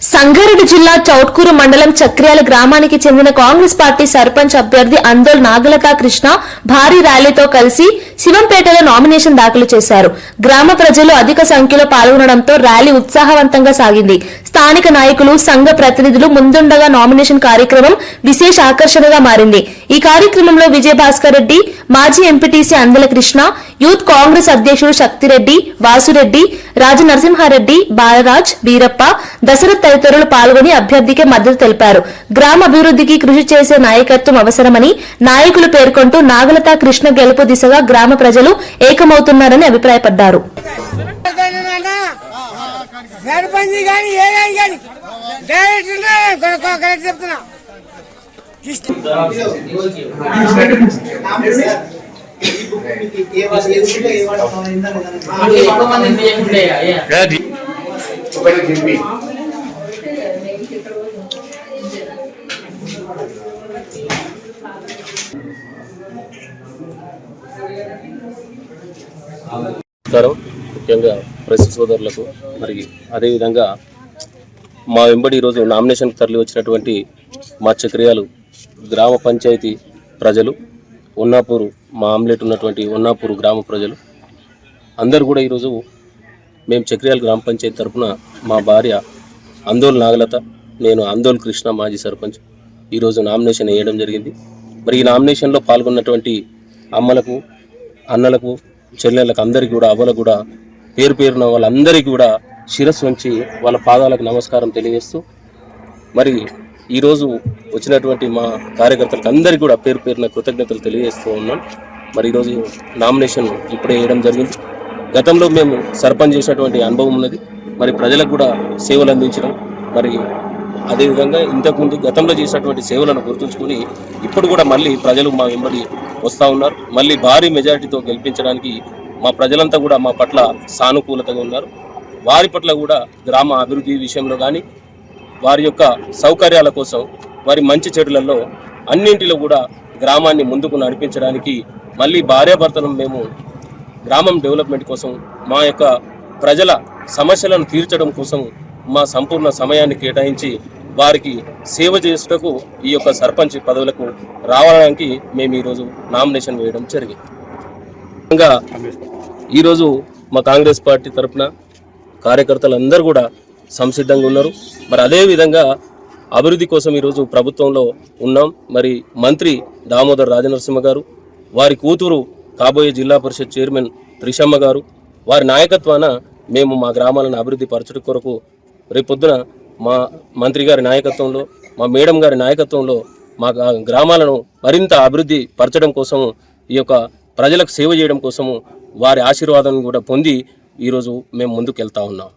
సంగారెడ్డి జిల్లా చౌట్కూరు మండలం చక్రియాల గ్రామానికి చెందిన కాంగ్రెస్ పార్టీ సర్పంచ్ అభ్యర్థి అందోల్ నాగలతా కృష్ణ భారీ ర్యాలీతో కలిసి శివంపేటలో నామినేషన్ దాఖలు చేశారు. గ్రామ ప్రజలు అధిక సంఖ్యలో పాల్గొనడంతో ర్యాలీ ఉత్సాహవంతంగా సాగింది. స్థానిక నాయకులు సంఘ ప్రతినిధులు ముందుండగా నామినేషన్ కార్యక్రమం విశేష ఆకర్షణగా మారింది. ఈ కార్యక్రమంలో విజయభాస్కర్ రెడ్డి మాజీ MPTC Andala Krishna youth Congress అధ్యక్షుడు శక్తిరెడ్డి వాసురెడ్డి రాజనరసింహారెడ్డి బాలరాజ్ బీరప్ప దశరథ్ తదితరులు పాల్గొని అభ్యర్థికి మద్దతు తెలిపారు. గ్రామ అభివృద్ధికి కృషి చేసే నాయకత్వం అవసరమని నాయకులు పేర్కొంటూ నాగలత కృష్ణ గెలుపు దిశగా గ్రామ ప్రజలు ఏకమవుతున్నారని అభిప్రాయపడ్డారు. సర్పంచ్ కానీ ఏదైనా కానీ డైరెక్ట్ కరెక్ట్ చెప్తున్నా. ఒకటి నమస్కారం. ముఖ్యంగా ప్రెస్ సోదరులకు మరి అదేవిధంగా మా వెంబడి ఈరోజు నామినేషన్కి తరలి వచ్చినటువంటి మా చక్రియాలు గ్రామ పంచాయతీ ప్రజలు ఉన్నాపూరు మా ఆమ్లెట్ ఉన్నటువంటి ఉన్నాపూరు గ్రామ ప్రజలు. అందరు కూడా ఈరోజు మేము చక్రియాల గ్రామ పంచాయతీ తరపున మా భార్య అందోల్ నాగలత నేను అందోల్ కృష్ణ మాజీ సర్పంచ్ ఈరోజు నామినేషన్ వేయడం జరిగింది. మరి ఈ నామినేషన్లో పాల్గొన్నటువంటి అమ్మలకు అన్నలకు చెల్లెళ్ళకు అందరికీ కూడా అవ్వలకు కూడా పేరు పేరున వాళ్ళందరికీ కూడా శిరస్సు వంచి వాళ్ళ పాదాలకు నమస్కారం తెలియజేస్తూ మరి ఈరోజు వచ్చినటువంటి మా కార్యకర్తలకు అందరికీ కూడా పేరు పేరున కృతజ్ఞతలు తెలియజేస్తూ ఉన్నాం. మరి ఈరోజు నామినేషన్ ఇప్పుడే వేయడం జరిగింది. గతంలో మేము సర్పంచ్ చేసినటువంటి అనుభవం ఉన్నది. మరి ప్రజలకు కూడా సేవలు అందించడం మరి అదేవిధంగా ఇంతకుముందు గతంలో చేసినటువంటి సేవలను గుర్తుంచుకొని ఇప్పుడు కూడా మళ్ళీ ప్రజలు మా వెంబడి వస్తూ ఉన్నారు. మళ్ళీ భారీ మెజారిటీతో గెలిపించడానికి మా ప్రజలంతా కూడా మా పట్ల సానుకూలతగా ఉన్నారు. వారి పట్ల కూడా గ్రామ అభివృద్ధి విషయంలో కానీ వారి యొక్క సౌకర్యాల కోసం వారి మంచి చెడులలో అన్నింటిలో కూడా గ్రామాన్ని ముందుకు నడిపించడానికి మళ్ళీ భార్యాభర్తలను మేము గ్రామం డెవలప్మెంట్ కోసం మా యొక్క ప్రజల సమస్యలను తీర్చడం కోసం మా సంపూర్ణ సమయాన్ని కేటాయించి వారికి సేవ చేసేటకు ఈ యొక్క సర్పంచ్ పదవులకు రావడానికి మేము ఈరోజు నామినేషన్ వేయడం జరిగింది. ఇంకా ఈరోజు మా కాంగ్రెస్ పార్టీ తరఫున కార్యకర్తలందరూ కూడా సంసిద్ధంగా ఉన్నారు. మరి అదేవిధంగా అభివృద్ధి కోసం ఈరోజు ప్రభుత్వంలో ఉన్నాం. మరి మంత్రి దామోదర్ రాజనరసింహ గారు వారి కూతురు కాబోయే జిల్లా పరిషత్ చైర్మన్ త్రిషమ్మ గారు వారి నాయకత్వాన మేము మా గ్రామాలను అభివృద్ధి పరచడం కొరకు రేపొద్దున మా మంత్రి గారి నాయకత్వంలో మా మేడం గారి నాయకత్వంలో మా గ్రామాలను మరింత అభివృద్ధి పరచడం కోసం ఈ యొక్క ప్రజలకు సేవ చేయడం కోసము వారి ఆశీర్వాదం కూడా పొంది ఈరోజు మేము ముందుకు వెళ్తా ఉన్నాం.